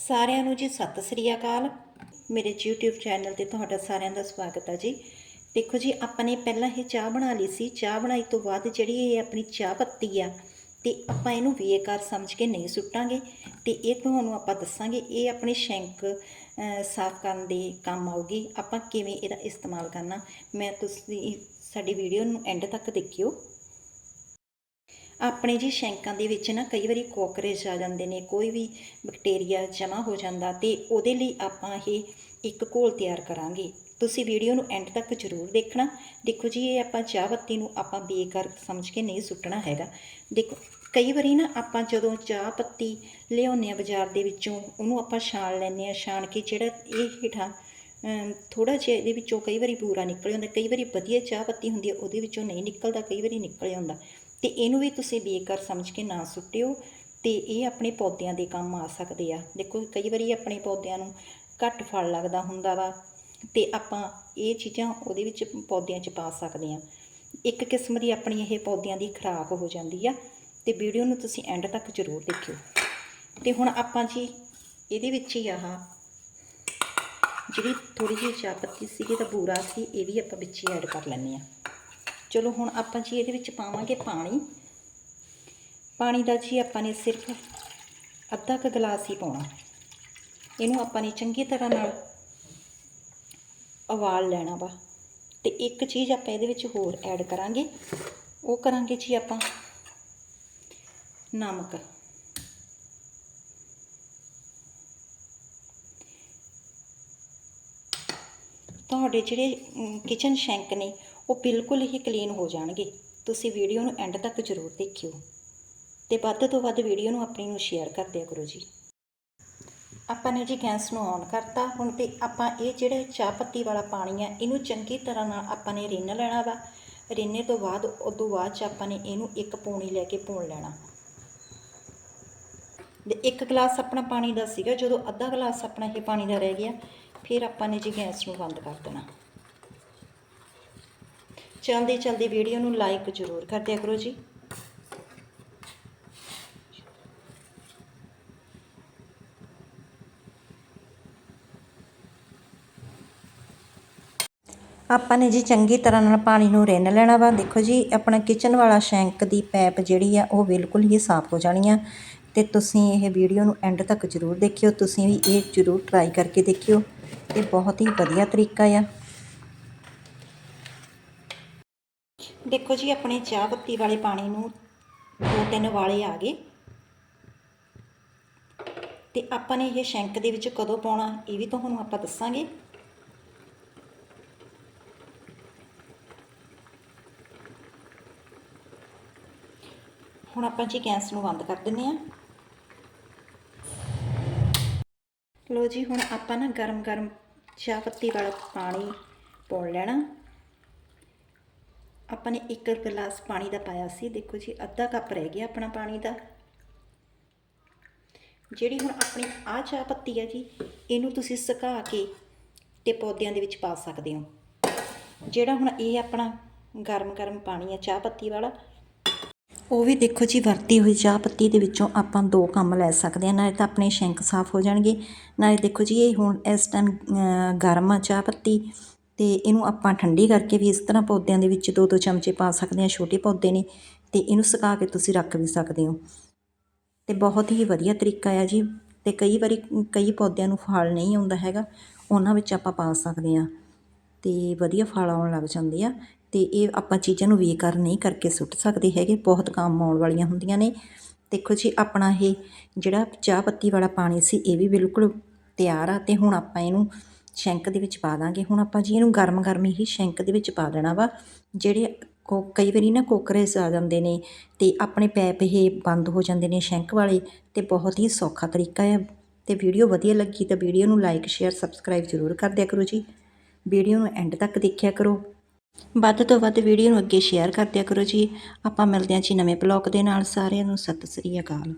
ਸਾਰਿਆਂ ਨੂੰ ਜੀ ਸਤਿ ਸ੍ਰੀ ਅਕਾਲ। ਮੇਰੇ YouTube ਚੈਨਲ ਤੇ ਤੁਹਾਡਾ ਸਾਰਿਆਂ ਦਾ ਸਵਾਗਤ ਹੈ ਜੀ। ਦੇਖੋ ਜੀ, ਆਪਾਂ ਨੇ ਪਹਿਲਾਂ ਇਹ ਚਾਹ ਬਣਾ ਲਈ ਸੀ। ਚਾਹ ਬਣਾਈ ਤੋਂ ਬਾਅਦ ਜਿਹੜੀ ਇਹ ਆਪਣੀ ਚਾਹ ਪੱਤੀ ਆ, ਤੇ ਆਪਾਂ ਇਹਨੂੰ ਵੇਕਾਰ ਸਮਝ ਕੇ ਨਹੀਂ ਸੁੱਟਾਂਗੇ। ਤੇ ਇਹ ਤੁਹਾਨੂੰ ਆਪਾਂ ਦੱਸਾਂਗੇ, ਇਹ ਆਪਣੇ ਸ਼ੈਂਕ ਸਾਫ਼ ਕਰਨ ਦੇ ਕੰਮ ਆਊਗੀ। ਆਪਾਂ ਕਿਵੇਂ ਇਹਦਾ ਇਸਤੇਮਾਲ ਕਰਨਾ, ਮੈਂ ਤੁਸੀਂ ਸਾਡੀ ਵੀਡੀਓ ਨੂੰ ਐਂਡ ਤੱਕ ਦੇਖਿਓ। ਆਪਣੇ ਜੀ ਸ਼ੈਂਕਾਂ ਦੇ ਵਿੱਚ ਨਾ ਕਈ ਵਾਰੀ ਕੋਕਰੇਚ ਆ ਜਾਂਦੇ ਨੇ, ਕੋਈ ਵੀ ਬੈਕਟੀਰੀਆ ਜਮ੍ਹਾਂ ਹੋ ਜਾਂਦਾ ਤੇ ਉਹਦੇ ਲਈ ਆਪਾਂ ਇਹ ਇੱਕ ਘੋਲ ਤਿਆਰ ਕਰਾਂਗੇ। ਤੁਸੀਂ ਵੀਡੀਓ ਨੂੰ ਐਂਡ ਤੱਕ ਜ਼ਰੂਰ ਦੇਖਣਾ। ਦੇਖੋ ਜੀ, ਇਹ ਆਪਾਂ ਚਾਹ ਪੱਤੀ ਨੂੰ ਆਪਾਂ ਬੇਕਾਰ ਸਮਝ ਕੇ ਨਹੀਂ ਸੁੱਟਣਾ ਹੈਗਾ। ਦੇਖੋ, ਕਈ ਵਾਰੀ ਨਾ ਆਪਾਂ ਜਦੋਂ ਚਾਹ ਪੱਤੀ ਲਿਆਉਂਦੇ ਆ ਬਾਜ਼ਾਰ ਦੇ ਵਿੱਚੋਂ, ਉਹਨੂੰ ਆਪਾਂ ਛਾਣ ਲੈਂਦੇ ਆ ਛਾਣ ਕੇ ਜਿਹੜਾ ਇਹ ਹੇਠਾਂ ਥੋੜਾ ਜਿਹਾ ਇਹਦੇ ਵਿੱਚੋਂ ਕਈ ਵਾਰੀ ਪੂਰਾ ਨਿਕਲ ਜਾਂਦਾ, ਕਈ ਵਾਰੀ ਵਧੀਆ ਚਾਹ ਪੱਤੀ ਹੁੰਦੀ ਹੈ, ਉਹਦੇ ਵਿੱਚੋਂ ਨਹੀਂ ਨਿਕਲਦਾ, ਕਈ ਵਾਰੀ ਨਿਕਲ ਜਾਂਦਾ। ਤੇ ਇਹਨੂੰ ਵੀ ਤੁਸੀਂ ਬੇਕਾਰ ਸਮਝ ਕੇ ਨਾ ਸੁੱਟਿਓ ਤੇ ਇਹ ਆਪਣੇ ਪੌਦਿਆਂ ਦੇ ਕੰਮ ਆ ਸਕਦੇ ਆ। ਦੇਖੋ, ਕਈ ਵਾਰੀ ਆਪਣੇ ਪੌਦਿਆਂ ਨੂੰ ਘੱਟ ਫਲ ਲੱਗਦਾ ਹੁੰਦਾ ਵਾ ਤੇ ਆਪਾਂ ਇਹ ਚੀਜ਼ਾਂ ਉਹਦੇ ਵਿੱਚ ਪੌਦਿਆਂ 'ਚ ਪਾ ਸਕਦੇ ਆ। ਇੱਕ ਕਿਸਮ ਦੀ ਆਪਣੀ ਇਹ ਪੌਦਿਆਂ ਦੀ ਖੁਰਾਕ ਹੋ ਜਾਂਦੀ ਆ ਤੇ ਵੀਡੀਓ ਨੂੰ ਤੁਸੀਂ ਐਂਡ ਤੱਕ ਜ਼ਰੂਰ ਦੇਖਿਓ। ਤੇ ਹੁਣ ਆਪਾਂ ਜੀ ਇਹਦੇ ਵਿੱਚ ਹੀ ਆਹ ਜਿਹੜੀ ਥੋੜੀ ਜਿਹੀ ਚਾਪਤੀ ਸੀਗੀ ਤਾਂ ਬੂਰਾ ਸੀ, ਇਹ ਵੀ ਆਪਾਂ ਵਿੱਚ ਹੀ ਐਡ ਕਰ ਲੈਂਦੇ ਆ। ਚਲੋ ਹੁਣ ਆਪਾਂ ਜੀ ਇਹਦੇ ਵਿੱਚ ਪਾਵਾਂਗੇ ਪਾਣੀ। ਪਾਣੀ ਦਾ ਜੀ ਆਪਾਂ ਨੇ ਸਿਰਫ ਅੱਧਾ ਕੁ ਗਲਾਸ ਹੀ ਪਾਉਣਾ। ਇਹਨੂੰ ਆਪਾਂ ਨੇ ਚੰਗੀ ਤਰ੍ਹਾਂ ਨਾਲ ਉਬਾਲ ਲੈਣਾ ਵਾ। ਤੇ ਇੱਕ ਚੀਜ਼ ਆਪਾਂ ਇਹਦੇ ਵਿੱਚ ਹੋਰ ਐਡ ਕਰਾਂਗੇ। ਉਹ ਕਰਾਂਗੇ ਜੀ ਆਪਾਂ ਨਮਕ। ਤੁਹਾਡੇ ਜਿਹੜੇ ਕਿਚਨ ਸ਼ੈਂਕ ਨੇ ਉਹ ਬਿਲਕੁਲ ਹੀ ਕਲੀਨ ਹੋ ਜਾਣਗੇ। ਤੁਸੀਂ ਵੀਡੀਓ ਨੂੰ ਐਂਡ ਤੱਕ ਜ਼ਰੂਰ ਦੇਖਿਓ। ਤੇ ਵੱਧ ਤੋਂ ਵੱਧ ਵੀਡੀਓ ਨੂੰ ਆਪਣੀ ਨੂੰ ਸ਼ੇਅਰ ਕਰ ਦਿਆ ਕਰੋ ਜੀ। ਆਪਾਂ ਨੇ ਜੀ ਗੈਸ ਨੂੰ ਔਨ ਕਰਤਾ। ਹੁਣ ਤੇ ਆਪਾਂ ਇਹ ਜਿਹੜੇ ਚਾਹ ਪੱਤੀ ਵਾਲਾ ਪਾਣੀ ਆ, ਇਹਨੂੰ ਚੰਗੀ ਤਰ੍ਹਾਂ ਨਾਲ ਆਪਾਂ ਨੇ ਰਿੰਨ ਲੈਣਾ ਵਾ। ਰਿੰਨੇ ਤੋਂ ਬਾਅਦ, ਉਦੋਂ ਬਾਅਦ ਚ ਆਪਾਂ ਨੇ ਇਹਨੂੰ ਇੱਕ ਪੌਣੀ ਲੈ ਕੇ ਭੁੰਨ ਲੈਣਾ। ਤੇ ਇੱਕ ਗਲਾਸ ਆਪਣਾ ਪਾਣੀ ਦਾ ਸੀਗਾ। ਜਦੋਂ ਅੱਧਾ ਗਲਾਸ ਆਪਣਾ ਇਹ ਪਾਣੀ ਦਾ ਰਹਿ ਗਿਆ, ਫਿਰ ਆਪਾਂ ਨੇ ਜੀ ਗੈਸ ਨੂੰ ਬੰਦ ਕਰ ਦੇਣਾ। ਚਲਦੀ ਚਲਦੀ ਵੀਡੀਓ ਨੂੰ ਲਾਈਕ ਜ਼ਰੂਰ ਕਰ ਦਿਆ ਕਰੋ ਜੀ। ਆਪਾਂ ਨੇ ਜੀ ਚੰਗੀ ਤਰ੍ਹਾਂ ਨਾਲ ਪਾਣੀ ਨੂੰ ਰਿੰਨ ਲੈਣਾ ਵਾ। ਦੇਖੋ ਜੀ, ਆਪਣਾ ਕਿਚਨ ਵਾਲਾ ਸ਼ੈਂਕ ਦੀ ਪੈਪ ਜਿਹੜੀ ਆ, ਉਹ ਬਿਲਕੁਲ ਹੀ ਸਾਫ਼ ਹੋ ਜਾਣੀ ਆ। ਤੇ ਤੁਸੀਂ ਇਹ ਵੀਡੀਓ ਨੂੰ ਐਂਡ ਤੱਕ ਜ਼ਰੂਰ ਦੇਖਿਓ। ਤੁਸੀਂ ਵੀ ਇਹ ਜ਼ਰੂਰ ਟਰਾਈ ਕਰਕੇ ਦੇਖਿਓ। ਇਹ ਬਹੁਤ ਹੀ ਵਧੀਆ ਤਰੀਕਾ ਆ। ਦੇਖੋ ਜੀ, ਆਪਣੇ ਚਾਹ ਪੱਤੀ ਵਾਲੇ ਪਾਣੀ ਨੂੰ ਦੋ ਤਿੰਨ ਵਾਲੇ ਆ ਗਏ। ਤੇ ਆਪਾਂ ਨੇ ਇਹ ਸ਼ੈਂਕ ਦੇ ਵਿੱਚ ਕਦੋਂ ਪਾਉਣਾ, ਇਹ ਵੀ ਤੁਹਾਨੂੰ ਆਪਾਂ ਦੱਸਾਂਗੇ। ਹੁਣ ਆਪਾਂ ਜੀ ਗੈਸ ਨੂੰ ਬੰਦ ਕਰ ਦਿੰਨੇ ਆ ਲੋ ਜੀ, ਹੁਣ ਆਪਾਂ ਨਾ ਗਰਮ ਗਰਮ ਚਾਹ ਪੱਤੀ ਵਾਲਾ ਪਾਣੀ ਪਾਉਣ ਲੈਣਾ। ਆਪਾਂ ਨੇ ਇੱਕ ਗਲਾਸ ਪਾਣੀ ਦਾ ਪਾਇਆ ਸੀ। ਦੇਖੋ ਜੀ, ਅੱਧਾ ਕੱਪ ਰਹਿ ਗਿਆ ਆਪਣਾ ਪਾਣੀ ਦਾ। ਜਿਹੜੀ ਹੁਣ ਆਪਣੀ ਆ ਚਾਹ ਪੱਤੀ ਹੈ ਜੀ, ਇਹਨੂੰ ਤੁਸੀਂ ਸੁਕਾ ਕੇ ਤੇ ਪੌਦਿਆਂ ਦੇ ਵਿੱਚ ਪਾ ਸਕਦੇ ਹੋ। ਜਿਹੜਾ ਹੁਣ ਇਹ ਆਪਣਾ ਗਰਮ ਗਰਮ ਪਾਣੀ ਹੈ ਚਾਹ ਪੱਤੀ ਵਾਲਾ, ਉਹ ਵੀ ਦੇਖੋ ਜੀ, ਵਰਤੀ ਹੋਈ ਚਾਹ ਪੱਤੀ ਦੇ ਵਿੱਚੋਂ ਆਪਾਂ ਦੋ ਕੰਮ ਲੈ ਸਕਦੇ ਹਾਂ। ਨਾਲੇ ਤਾਂ ਆਪਣੇ ਸ਼ੈਂਕ ਸਾਫ਼ ਹੋ ਜਾਣਗੇ। ਨਾਲੇ ਦੇਖੋ ਜੀ, ਇਹ ਹੁਣ ਇਸ ਟਾਈਮ ਗਰਮ ਆ ਚਾਹ ਪੱਤੀ। ਤੇ ਇਹਨੂੰ ਆਪਾਂ ਠੰਡੀ ਕਰਕੇ ਵੀ ਇਸ ਤਰ੍ਹਾਂ ਪੌਦਿਆਂ ਦੇ ਵਿੱਚ ਦੋ ਦੋ ਚਮਚੇ ਪਾ ਸਕਦੇ ਹਾਂ, ਛੋਟੇ ਪੌਦੇ ਨੇ, ਤੇ ਇਹਨੂੰ ਸੁਕਾ ਕੇ ਤੁਸੀਂ ਰੱਖ ਵੀ ਸਕਦੇ ਹੋ। ਤੇ ਬਹੁਤ ਹੀ ਵਧੀਆ ਤਰੀਕਾ ਆ ਜੀ, ਤੇ ਕਈ ਵਾਰੀ ਕਈ ਪੌਦਿਆਂ ਨੂੰ ਫਲ ਨਹੀਂ ਆਉਂਦਾ ਹੈਗਾ, ਉਹਨਾਂ ਵਿੱਚ ਆਪਾਂ ਪਾ ਸਕਦੇ ਹਾਂ, ਤੇ ਵਧੀਆ ਫਲ ਆਉਣ ਲੱਗ ਜਾਂਦੇ ਆ, ਤੇ ਇਹ ਆਪਾਂ ਚੀਜ਼ਾਂ ਨੂੰ ਬੇਕਾਰ ਨਹੀਂ ਕਰਕੇ ਸੁੱਟ ਸਕਦੇ ਹੈਗੇ, ਬਹੁਤ ਕੰਮ ਆਉਣ ਵਾਲੀਆਂ ਹੁੰਦੀਆਂ ਨੇ। ਦੇਖੋ ਜੀ, ਆਪਣਾ ਇਹ ਜਿਹੜਾ ਚਾਹ ਪੱਤੀ ਵਾਲਾ ਪਾਣੀ ਸੀ, ਇਹ ਵੀ ਬਿਲਕੁਲ ਤਿਆਰ ਆ, ਤੇ ਹੁਣ ਆਪਾਂ ਇਹਨੂੰ ਸ਼ੈਂਕ ਦੇ ਵਿੱਚ ਪਾ ਦਾਂਗੇ। ਹੁਣ ਆਪਾਂ ਜੀ ਇਹਨੂੰ ਗਰਮ ਗਰਮ ਹੀ ਸ਼ੈਂਕ ਦੇ ਵਿੱਚ ਪਾ ਦੇਣਾ ਵਾ। ਜਿਹੜੇ ਕੋ ਕਈ ਵਾਰੀ ਨਾ ਕੋਕਰੇਸ ਆ ਜਾਂਦੇ ਨੇ ਤੇ ਆਪਣੇ ਪੈਪ ਇਹ ਬੰਦ ਹੋ ਜਾਂਦੇ ਨੇ ਸ਼ੈਂਕ ਵਾਲੇ ਤੇ ਬਹੁਤ ਹੀ ਸੌਖਾ ਤਰੀਕਾ ਹੈ ਤੇ ਵੀਡੀਓ ਵਧੀਆ ਲੱਗੀ ਤਾਂ ਵੀਡੀਓ ਨੂੰ ਲਾਈਕ, ਸ਼ੇਅਰ, ਸਬਸਕ੍ਰਾਈਬ ਜ਼ਰੂਰ ਕਰ ਦਿਆ ਕਰੋ ਜੀ। ਵੀਡੀਓ ਨੂੰ ਐਂਡ ਤੱਕ ਦੇਖਿਆ ਕਰੋ। ਵੱਧ ਤੋਂ ਵੱਧ ਵੀਡੀਓ ਨੂੰ ਅੱਗੇ ਸ਼ੇਅਰ ਕਰ ਦਿਆ ਕਰੋ ਜੀ। ਆਪਾਂ ਮਿਲਦੇ ਹਾਂ ਜੀ ਨਵੇਂ ਬਲੌਗ ਦੇ ਨਾਲ। ਸਾਰਿਆਂ ਨੂੰ ਸਤਿ ਸ੍ਰੀ ਅਕਾਲ।